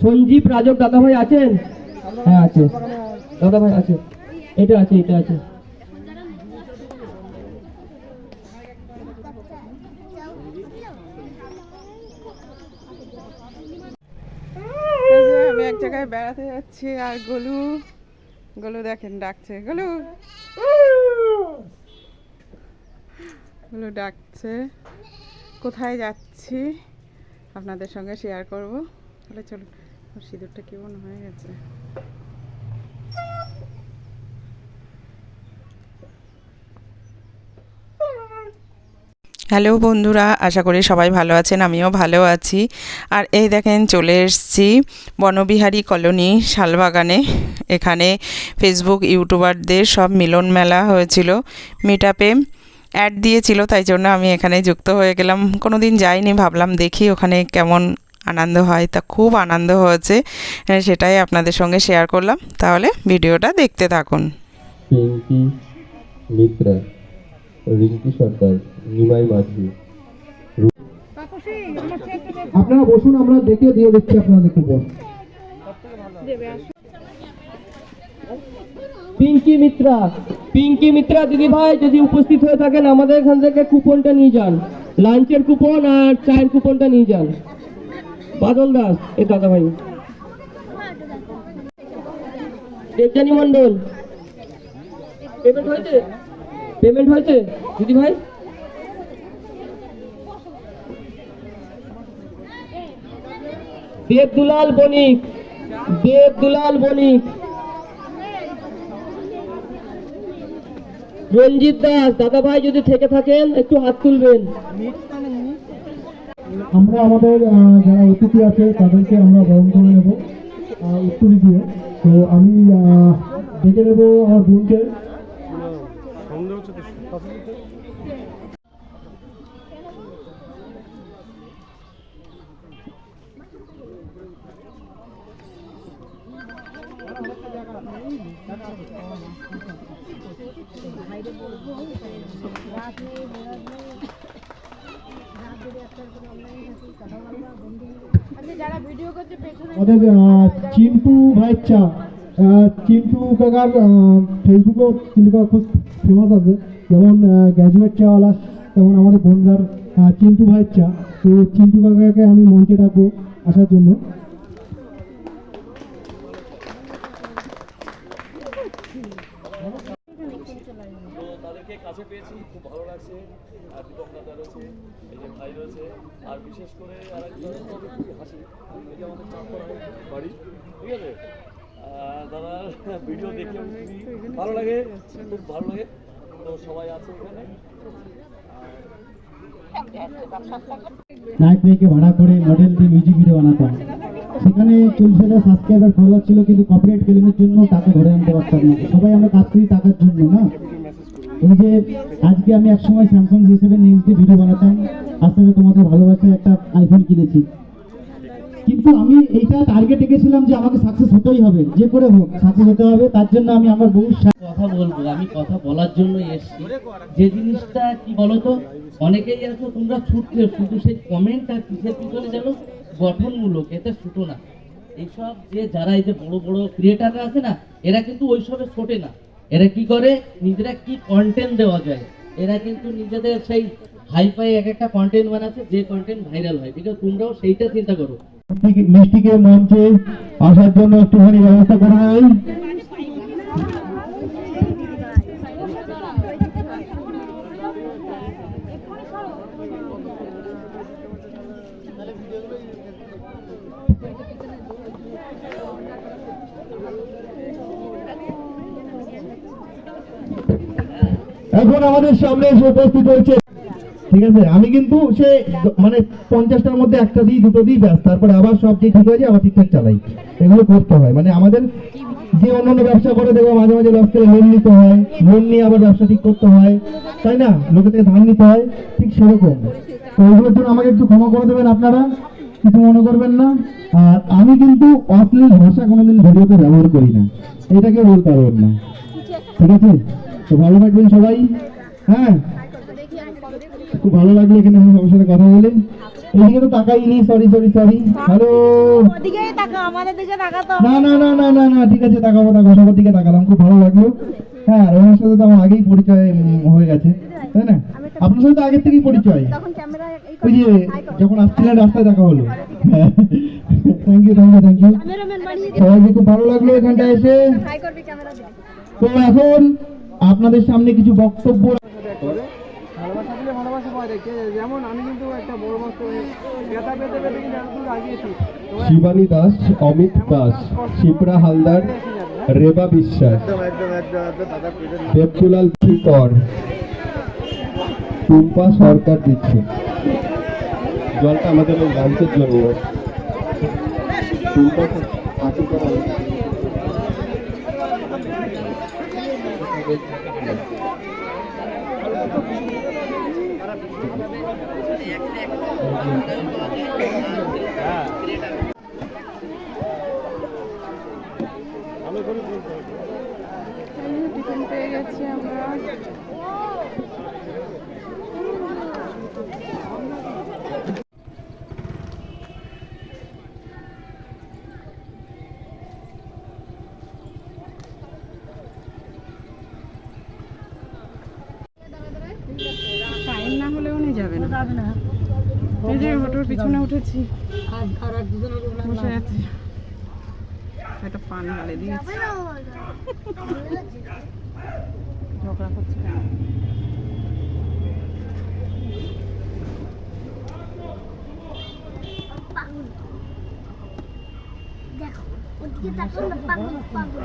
সঞ্জীব রাজক দাদাভাই আছেন? হ্যাঁ আছে। দাদাভাই আছে এটা আছে এটা আছে এই যে আমি এক জায়গায় বেড়াতে যাচ্ছি আর গলু গলু দেখেন ডাকছে, গলু। গলু ডাকছে, কোথায় যাচ্ছি? আপনাদের সঙ্গে শেয়ার করব। তাহলে চলুন সিঁদুরটা কেমন হয়ে গেছে? হ্যালো বন্ধুরা, আশা করি সবাই ভালো আছেন, আমিও ভালো আছি। আর এই দেখেন চলে এসেছি বনবিহারী কলোনি শালবাগানে। এখানে ফেসবুক ইউটিউবারদের সব মিলন মেলা হয়েছিল মিট আপে অ্যাড দিয়েছিল, তাই জন্য আমি এখানে যুক্ত হয়ে গেলাম। কোনো দিন যাইনি, ভাবলাম দেখি ওখানে কেমন আনন্দ হয়। তা খুব আনন্দ হয়েছে সেটাই আপনাদের সঙ্গে শেয়ার করলাম। তাহলে ভিডিওটা দেখতে থাকুন। মিত্রা। রিঙ্কি সরকার নিমাই মাঝি। আপনারা বসুন আমরা দেখে দিয়ে দিচ্ছি আপনাদের কুপন পিঙ্কি মিত্রা পিঙ্কি মিত্রা দিদি ভাই যদি উপস্থিত হয়ে থাকেন আমাদের এখান থেকে কুপনটা নিয়ে যান। লাঞ্চের কুপন আর চায়ের কুপনটা নিয়ে যান। বাদল দাস এ দাদা ভাই দেবজানী মন্ডল পেমেন্ট হয়েছে? পেমেন্ট হয়েছে? দিদি ভাই? দেব দুলাল বণিক দেব দুলাল বণিক। রঞ্জিত দাস, দাদা ভাই যদি থেকে থাকেন, একটু হাত তুলবেন। আমরা আমাদের যারা অতিথি আছে, তাদেরকে আমরা বরণ করে নেব উত্তরি দিয়ে। তো আমি ডেকে নেব আমার বোনকে। আমাদের চিন্টু ভাইয়ের চা চিন্টু কাকার ফেসবুকেও চিন্টু কাকা খুব ফেমাস আছে। যেমন গ্র্যাজুয়েট চাওয়ালা তেমন আমাদের বনগার আহ, চিন্টু ভাইয়ের চা। তো চিন্টু কাকাকে আমি মঞ্চে ডাকবো আসার জন্য। ভালো লাগে খুব ভালো লাগে। নাইট মেয়েকে ভাড়া করে মডেল দিয়ে মিউজিক ভিডিও সেখানে চল্লিশ হাজার সাবস্ক্রাইবার ছিল, কিন্তু কপিরাইট ক্লেমের জন্য টাকা ধরে আনতে পারতাম না। সবাই আমরা কাজ করি টাকার জন্য, না? এই যে আজকে আমি একসময় স্যামসাং জি সেভেন নিউজ দিয়ে ভিডিও বানাতাম। আস্তে আস্তে তোমাদের ভালোবাসায় একটা আইফোন কিনেছি। কিন্তু আমি এইটা টার্গেট রেখেছিলাম যে আমাকে সাকসেস হতেই হবে। যে করে হোক সাকসেস হতে হবে। তার জন্য আমি আমার সাথে কথা বলব, আমি কথা বলার জন্য এসেছি। যে জিনিসটা কি বলতো, অনেকেই আছো, তোমরা ছুটলে, শুধু সেই কমেন্ট আর কিসের পিছনে যেন গঠনমূলক, এতে ছুটো না। এইসব যে যারা এই যে বড় বড় ক্রিয়েটাররা আছে না, এরা কিন্তু ওইসবে ছোটে না। এরা কি করে? নিজেরা কি কন্টেন্ট দেওয়া যায়? এরা কিন্তু নিজেদের সেই হাইফাই এক একটা কন্টেন্ট বানাচ্ছে, যে কন্টেন্ট ভাইরাল হয়। ঠিক আছে, তোমরাও সেইটা চিন্তা করো। মিষ্টিকে- মঞ্চে আসার জন্য একটুখানি ব্যবস্থা করবেন এখন আমাদের সামনে এসে উপস্থিত হয়েছে। ঠিক আছে? আমি কিন্তু সে মানে পঞ্চাশটার মধ্যে একটা দিই, দুটো দিই, ব্যাস। তারপরে আবার সব যে ঠিক হয়ে যায়, আবার ঠিকঠাক চালাই। এগুলো করতে হয়। মানে আমাদের যে অন্যান্য ব্যবসা করে দেখব মাঝে মাঝে লস করে লোন নিতে হয়। লোন নিয়ে আবার ব্যবসা ঠিক করতে হয়। তাই না? লোকের থেকে ধার নিতে হয়। ঠিক সেরকম। তো ওইগুলোর জন্য আমাকে একটু ক্ষমা করে দেবেন আপনারা। কিছু মনে করবেন না। আর আমি কিন্তু অশ্লীল ভাষা কোনোদিন ভিডিওতে ব্যবহার করি না। এটাকে বলতে পারবেন না। ঠিক আছে? তো ভালো থাকবেন সবাই। হ্যাঁ? খুব ভালো লাগল এখানে সবার সাথে কথা বলে। এদিকে তো তাকাইনি সরি সরি সরি হ্যালো না না না না না না ঠিক আছে তাকাবো তাকাবো সবার দিকে তাকালাম খুব ভালো লাগল। হ্যাঁ রোহনের সাথে তো আমার আগেই পরিচয় হয়ে গেছে তাই না? আপনার সাথে তো আগের থেকেই পরিচয়। ওই যে যখন আসছিলেন রাস্তায় দেখা হলো। Thank you thank you thank you সবাইকে খুব ভালো লাগল এখানটা এসে। তো এখন আপনাদের সামনে কিছু বক্তব্য শিবানী দাস অমিত দাস শিপ্রা হালদার রেবা বিশ্বাস দেবদুলাল শিকর টুম্পা সরকার দিচ্ছে। জলটা আমাদের জন্য। টুম্পা ফাঁকি করা টিফিন পেয়ে গেছি আমরা টাইম না হলে উনি যাবে না। এই যে অটোর পিছনে উঠেছি। বসে আছি। একটা পান ঢালে দিয়েছি। ঝগড়া করছে কেন? দেখো ওদিকে তাকাও না পাগল পাগল।